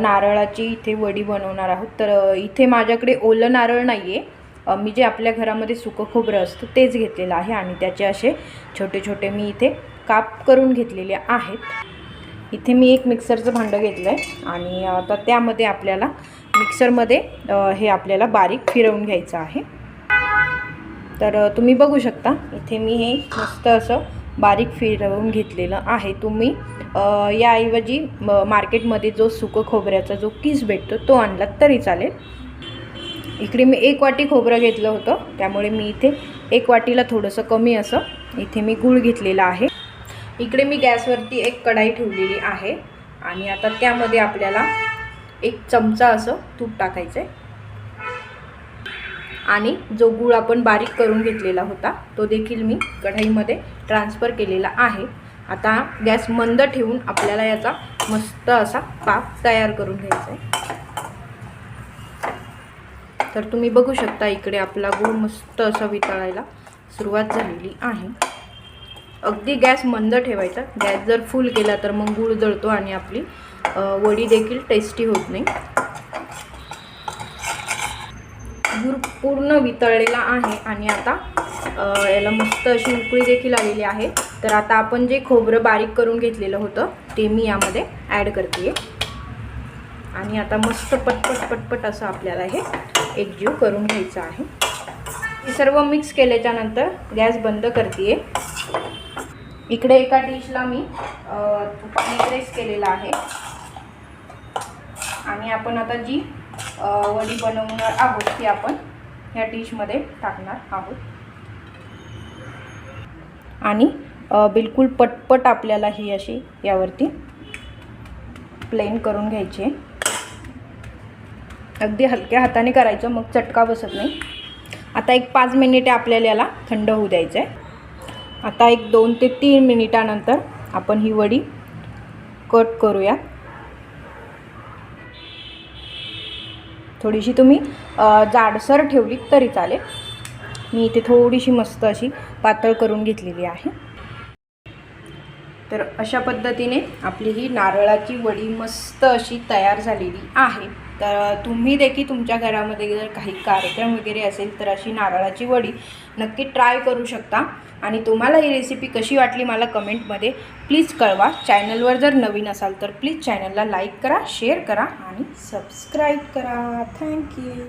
नारळाची इथे वडी बनवणार आहोत. तर इथे माझ्याकडे ओलं नारळ नाही आहे मी जे आपल्या घरामध्ये सुकं खोबरं असतं तेच घेतलेलं आहे आणि त्याचे असे छोटे छोटे मी इथे काप करून घेतलेले आहेत. इथे मी एक मिक्सरचं भांडं घेतलं आहे आणि आता त्यामध्ये आपल्याला मिक्सरमध्ये हे आपल्याला बारीक फिरवून घ्यायचं आहे. तर तुम्ही बघू शकता इथे मी हे मस्त असं बारीक फिरवून घेतलेलं आहे. तुम्ही याऐवजी म- मार्केटमध्ये जो सुकं खोबऱ्याचा जो किस भेटतो तो आणला तरी चालेल. इकडे मी एक वाटी खोबरं घेतलं होतं त्यामुळे मी इथे एक वाटीला थोडंसं कमी असं इथे मी गूळ घेतलेला आहे. इकडे मी गॅसवरती एक कढाई ठेवलेली आहे आणि आता त्यामध्ये आपल्याला एक चमचा असं तूप टाकायचं आहे आणि जो गूळ आपण बारीक करून घेतलेला होता तो देखील मी कढाईमध्ये ट्रान्सफर केलेला आहे. आता गॅस मंद ठेवून आपल्याला याचा मस्त असा पाक तयार करून घ्यायचा आहे. तर तुम्ही बघू शकता इकडे आपला गूळ मस्त असा वितळायला सुरुवात झालेली आहे. अगदी गॅस मंद ठेवायचा. गॅस जर फुल केला तर मग गूळ जळतो आणि आपली वडी देखील टेस्टी होत नाही. गूळ पूर्ण वितळलेला आहे आणि आता याला मस्त अशी उकळी देखील आलेली आहे. तर आता आपण जे खोबरं बारीक करून घेतलेलं होतं ते मी यामध्ये ॲड करते आणि आता मस्त पटपट पटपट असं आपल्याला हे एकजीव करून घ्यायचं आहे. हे सर्व मिक्स केल्याच्यानंतर गॅस बंद करते इकडे एका डिशला मी रेस तुपाने प्रेस केलेला आहे. आणि आपण आता जी वडी बनवणार आहोत ती आपण ह्या डिशमध्ये टाकणार आहोत. आणि बिलकुल पटपट आपल्याला ही अशी यावरती प्लेन करून घ्यायची आहे. अगदी हलक्या हाताने करायचं मग चटका बसत नाही. आता एक पाच मिनिटे आपल्याला याला थंड होऊ द्यायचं आहे. आता एक दोन ते तीन मिनिटानंतर आपण ही वडी कट करूया. थोडीशी तुम्ही जाडसर ठेवली तरी चालेल. मी इथे थोडीशी मस्त अशी पातळ करून घेतलेली आहे. तर अशा पद्धतीने आपली ही नारळाची वडी मस्त अशी तयार झालेली आहे. तर तुम्ही देखील तुमच्या घरामध्ये जर काही कार्यक्रम वगैरे असेल तर अशी नारळाची वडी नक्की ट्राय करू शकता. आणि तुम्हाला ही रेसिपी कशी वाटली मला कमेंटमध्ये प्लीज कळवा. चॅनलवर जर नवीन असाल तर प्लीज चॅनलला लाईक करा शेअर करा आणि सबस्क्राईब करा. थँक्यू